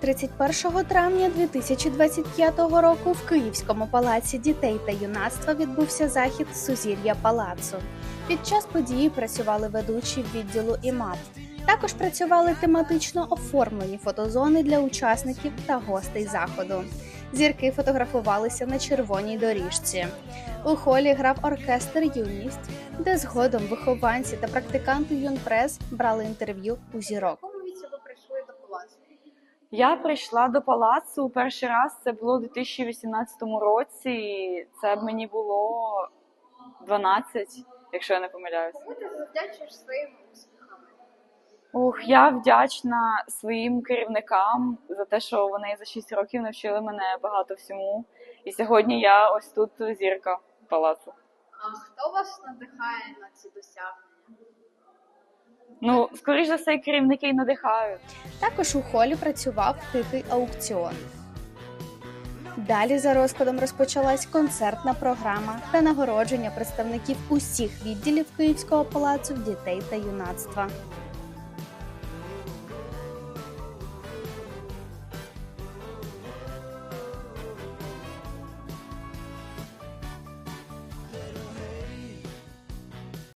31 травня 2025 року в Київському палаці дітей та юнацтва відбувся захід Сузір'я палацу. Під час події працювали ведучі відділу ІМАП. Також працювали тематично оформлені фотозони для учасників та гостей заходу. Зірки фотографувалися на червоній доріжці. У холі грав оркестр Юність, де згодом вихованці та практиканти Юнпрес брали інтерв'ю у зірок. Якому віці ви прийшли до палацу? Я прийшла до палацу перший раз. Це було у 2018 році. і Це мені було 12, якщо я не помиляюсь. Кому ти завдячуєш своїм успіхами? Ух, я вдячна своїм керівникам за те, що вони за 6 років навчили мене багато всьому. І сьогодні я ось тут зірка палацу. А хто вас надихає на ці досягнення? Ну, скоріш за все, керівники й надихають. Також у холі працював тихий аукціон. Далі за розкладом розпочалась концертна програма та нагородження представників усіх відділів Київського палацу дітей та юнацтва.